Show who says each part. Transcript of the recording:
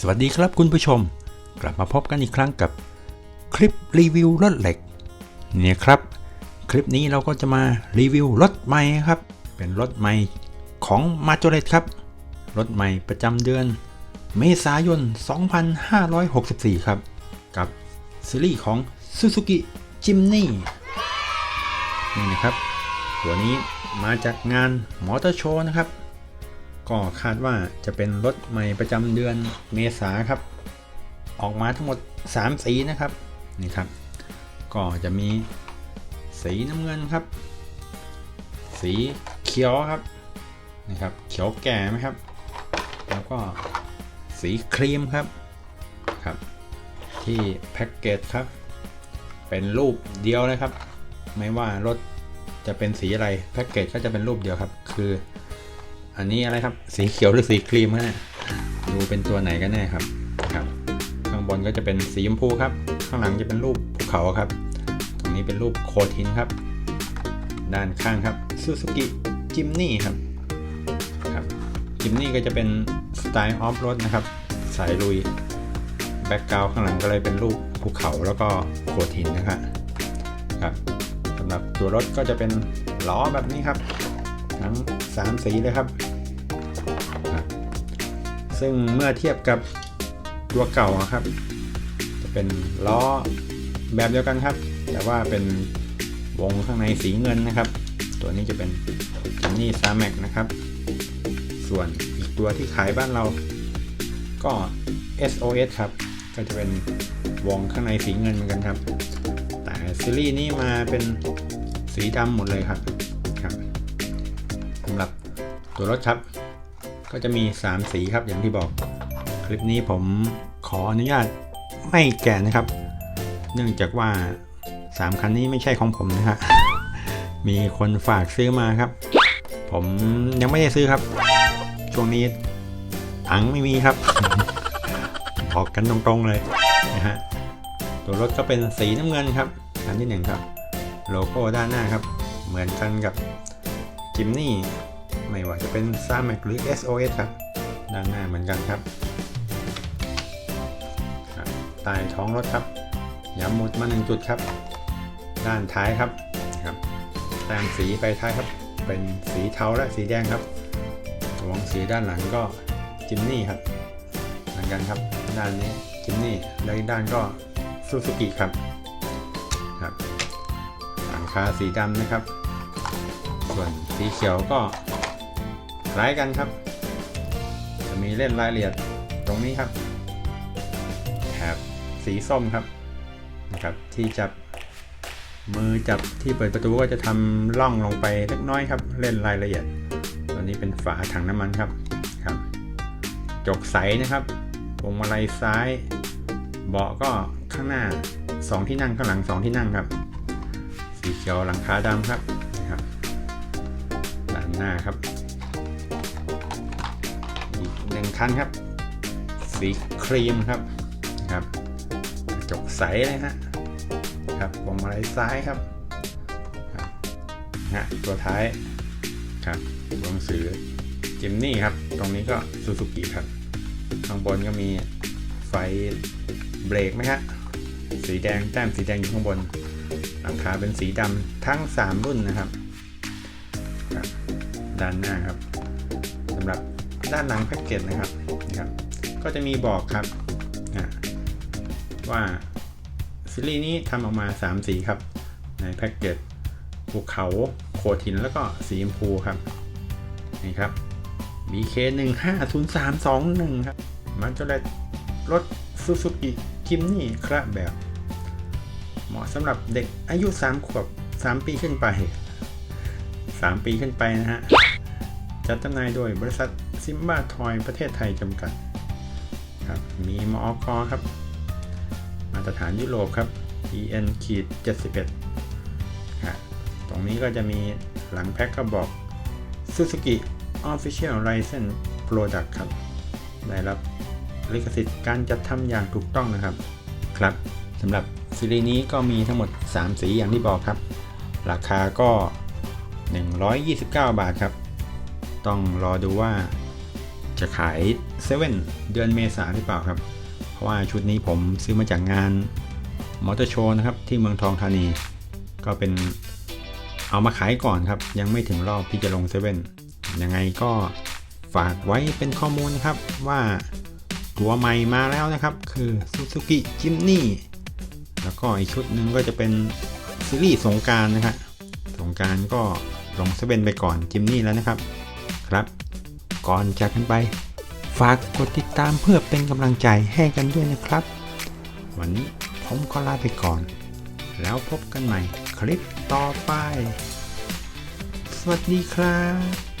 Speaker 1: สวัสดีครับคุณผู้ชม กลับมาพบกันอีกครั้งกับคลิปรีวิวรถเหล็กเนี่ยครับ คลิปนี้เราก็จะมารีวิวรถใหม่ครับ เป็นรถใหม่ของมาจ o เลตครับ รถใหม่ประจำเดือน เมษายน 2564 ครับ กับซีรีส์ของ Suzuki Jimny นี่นะครับ ตัวนี้มาจากงานมอเตอร์โชว์นะครับ ก็คาดว่าจะเป็นรถใหม่ประจำเดือนเมษาครับ ออกมาทั้งหมด 3 สีนะครับนี่ครับ ก็จะมีสีน้ำเงินครับ สีเขียวครับนะครับ เขียวแก่ไหมครับ แล้วก็สีครีมครับครับ ที่แพ็กเกจครับ เป็นรูปเดียวเลยครับ ไม่ว่ารถจะเป็นสีอะไรแพ็กเกจก็จะเป็นรูปเดียวครับ คือ อันนี้อะไรครับ สีเขียวหรือสีครีมฮะเนี่ยดูเป็นตัวไหนกันแน่ครับครับ ข้างบนก็จะเป็นสีชมพูครับ ข้างหลังจะเป็นรูปภูเขาครับ ตรงนี้เป็นรูปโคทินครับ ด้านข้างครับซูซูกิจิมนี่ครับครับจิมนี่ก็จะเป็นสไตล์ออฟรถนะครับ สายลุยแบ็กกราวข้างหลังก็เลยเป็นรูปภูเขาแล้วก็โคทินนะครับครับสำหรับตัวรถก็จะเป็นล้อแบบนี้ครับ ทั้ง 3 สีเลยครับ ซึ่งเมื่อเทียบกับตัวเก่าอะครับ จะเป็นล้อแบบเดียวกันครับ แต่ว่าเป็นวงข้างในสีเงินนะครับ ตัวนี้จะเป็นจันนี่ซาแม็กนะครับ ส่วนอีกตัวที่ขายบ้านเราก็ SOS ครับ ก็จะเป็นวงข้างในสีเงินเหมือนกันครับ แต่ซีรีส์นี้มาเป็นสีดำหมดเลยครับครับสำหรับตัวรถครับ ก็จะมี 3 สีครับอย่างที่บอก คลิปนี้ผมขออนุญาตไม่แกะนะครับ เนื่องจากว่า 3 คันนี้ไม่ใช่ของผมนะฮะมีคนฝากซื้อมาครับ ผมยังไม่ได้ซื้อครับ ช่วงนี้ถังไม่มีครับบอกกันตรงๆเลยนะฮะตัวรถก็เป็นสีน้ำเงินครับคันที่หนึ่งครับ โลโก้ด้านหน้าครับ เหมือนกันกับจิมนี่ ไม่ว่าจะเป็น s a m a c หรือ SOS ครับ ด้านหน้าเหมือนกันครับ ใต้ท้องรถครับ ย้ำมุดมาหนึ่งจุดครับ ด้านท้ายครับครับแต้มสีไปท้ายครับ เป็นสีเทาและสีแดงครับตัวงสีด้านหลังก็จิมนี่ครับ เหมือนกันครับ ด้านนี้จิมนี่ แล้วอีกด้านก็ซูซูกิครับ ครับหลังคาสีดำนะครับ ส่วนสีเขียวก็ คล้ายกันครับ จะมีเล่นรายละเอียดตรงนี้ครับแถบสีส้มครับนะครับ ที่จับมือจับที่เปิดประตูก็จะทำล่องลงไปเล็กน้อยครับ เล่นรายละเอียดตัวนี้เป็นฝาถังน้ำมันครับครับจกใสนะครับพวงมาลัยซ้าย เบาะก็ข้างหน้า 2 ที่นั่งข้างหลัง 2 ที่นั่งครับ สีเขียวหลังคาดำครับนะครับด้านหน้าครับ คันครับ สีครีมครับนะครับกระจกใสเลยฮะครับพวงมาลัยซ้ายครับครับนะตัวท้ายครับตัวหนังสือจิมนี่ครับ ตรงนี้ก็ซูซูกิครับ ข้างบนก็มีไฟเบรกไหมฮะสีแดงแต้มสีแดงอยู่ข้างบนหลังคาเป็นสีดำทั้ง 3 รุ่นนะครับครับด้านหน้าครับสำหรับ ด้านหลังแพ็กเกจนะครับนะครับ ก็จะมีบอกครับว่าซีรีส์นี้ทำออกมา 3 สีครับ ในแพ็กเกจภูเขาโคทินแล้วก็สีชมพูครับนี่ครับ BK 1 5 0 3 2 1 ครับมันจะได้รถซูซูกิจิมนี่ครับแบบ เหมาะสำหรับเด็กอายุ 3 ขวบ 3 ปีขึ้นไป 3 ปีขึ้นไปนะฮะ จัดจำหน่ายโดยบริษัท ซิมบ้าทอยประเทศไทยจำกัดครับมีมอกครับ มาตรฐานยุโรปครับ EN ขีด71ครับตรงนี้ก็จะมีหลังแพ็คก็บอก Suzuki Official License Product ครับ ได้รับลิขสิทธิ์การจัดทำอย่างถูกต้องนะครับ ครับสำหรับซีรีส์นี้ก็มีทั้งหมด 3 สีอย่างที่บอกครับ ราคาก็ 129 บาทครับ ต้องรอดูว่า จะขายเซเว่นเดือนเมษาหรือเปล่าครับ เพราะว่าชุดนี้ผมซื้อมาจากงานมอเตอร์โชว์นะครับที่เมืองทองธานี ก็เป็นเอามาขายก่อนครับ ยังไม่ถึงรอบที่จะลงเซเว่นยังไงก็ฝากไว้เป็นข้อมูลครับว่าตัวใหม่มาแล้วนะครับ คือ Suzuki Jimny แล้วก็อีกชุดหนึ่งก็จะเป็นซีรีส์สงการนะครับสงการก็ลงเซเว่นไปก่อนจิมนี่แล้วนะครับ ครับ ก่อนจากกันไป ฝากกดติดตามเพื่อเป็นกำลังใจให้กันด้วยนะครับ วันนี้ผมก็ลาไปก่อน แล้วพบกันใหม่คลิปต่อไป สวัสดีครับ